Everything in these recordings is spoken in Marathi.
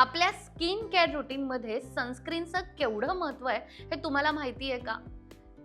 आपल्या स्किन केअर रुटीनमध्ये सनस्क्रीनचं केवढं महत्त्व आहे हे तुम्हाला माहिती आहे का?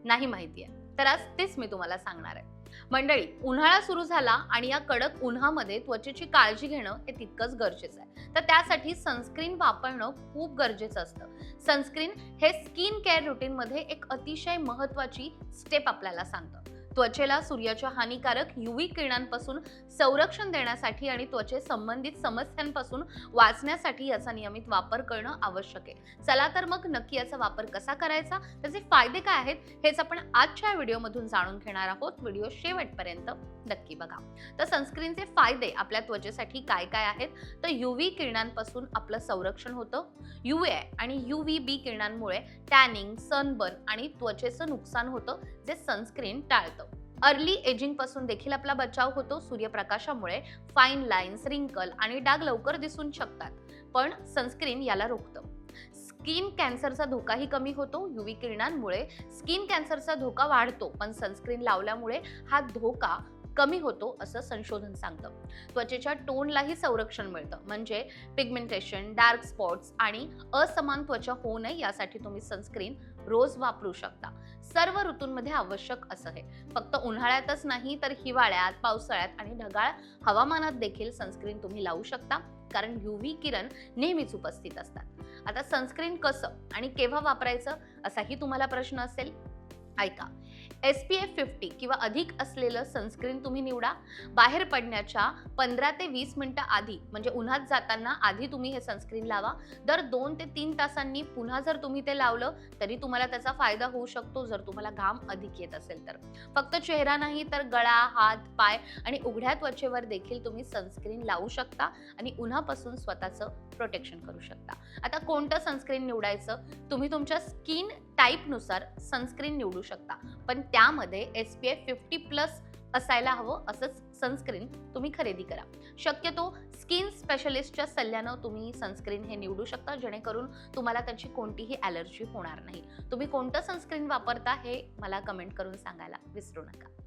नाही माहिती आहे. तर आज तेच मी तुम्हाला सांगणार आहे. मंडळी उन्हाळा सुरू झाला आणि या कडक उन्हामध्ये त्वचेची काळजी घेणं हे तितकंच गरजेचं आहे. तर त्यासाठी सनस्क्रीन वापरणं खूप गरजेचं असतं. सनस्क्रीन हे स्किन केअर रुटीनमध्ये एक अतिशय महत्त्वाची स्टेप आपल्याला सांगतं. त्वचेला सूर्याच्या हानिकारक युवी किरणांपासून संरक्षण देण्यासाठी आणि त्वचे संबंधित समस्यांपासून वाचण्यासाठी याचा नियमित वापर करणं आवश्यक आहे. चला तर मग नक्की याचा वापर कसा करायचा? त्याचे फायदे काय आहेत? हेच आपण आजच्या व्हिडिओमधून जाणून घेणार आहोत. व्हिडिओ शेवटपर्यंत नक्की बघा. तर सनस्क्रीनचे फायदे आपल्या त्वचेसाठी काय काय आहेत? तर युव्ही किरणांपासून आपलं संरक्षण होतं. युए आणि युव्ही बी किरणांमुळे टॅनिंग सनबर्न आणि त्वचेचं नुकसान होतं जे सनस्क्रीन टाळतं. अर्ली एजिंगपासून देखील आपला बचाव होतो सूर्यप्रकाशामुळे. फाईन लाईन्स रिंकल आणि डाग लवकर दिसून शकतात पण सनस्क्रीन याला रोखतं. स्किन कॅन्सरचा धोकाही कमी होतो युवी किरणांमुळे. स्किन कॅन्सरचा धोका वाढतो पण सनस्क्रीन लावल्यामुळे हा धोका कमी होतो असं संशोधन सांगतं. त्वचेच्या टोनलाही संरक्षण मिळतं. म्हणजे पिगमेंटेशन डार्क स्पॉट्स आणि असमान त्वचा होऊ नये यासाठी तुम्ही सनस्क्रीन रोज वापरू शकता. सर्व ऋतूंमध्ये आवश्यक असं आहे. फक्त उन्हाळ्यातच नाही तर हिवाळ्यात पावसाळ्यात आणि ढगाळ हवामानात देखील सनस्क्रीन तुम्ही लावू शकता. कारण युव्ही किरण नेहमीच उपस्थित असतात. आता सनस्क्रीन कसं आणि केव्हा वापरायचं असाही तुम्हाला प्रश्न असेल? ऐका. एस पी एफ फिफ्टी किंवा अधिक असलेलं सनस्क्रीन तुम्ही निवडा. बाहेर पडण्याच्या पंधरा ते वीस मिनटं आधी म्हणजे उन्हात जाताना आधी तुम्ही हे सनस्क्रीन लावा. दर दोन ते तीन तासांनी पुन्हा जर तुम्ही ते लावलं तरी तुम्हाला त्याचा फायदा होऊ शकतो जर तुम्हाला घाम अधिक येत असेल तर. फक्त चेहरा नाही तर गळा हात पाय आणि उघड्या त्वचेवर देखील तुम्ही सनस्क्रीन लावू शकता आणि उन्हापासून स्वतःचं प्रोटेक्शन करू शकता. आता कोणतं सनस्क्रीन निवडायचं? तुम्ही तुमच्या स्किन टाईपनुसार सनस्क्रीन निवडू शकता. पण त्यामध्ये S P F fifty plus असायला हवं असंच सनस्क्रीन तुम्ही खरेदी करा. शक्यतो स्किन स्पेशलिस्टच्या सल्ल्यानं तुम्ही सनस्क्रीन हे निवडू शकता जेणेकरून तुम्हाला त्याची कोणतीही ॲलर्जी होणार नाही. तुम्ही कोणतं सनस्क्रीन वापरता हे मला कमेंट करून सांगायला विसरू नका.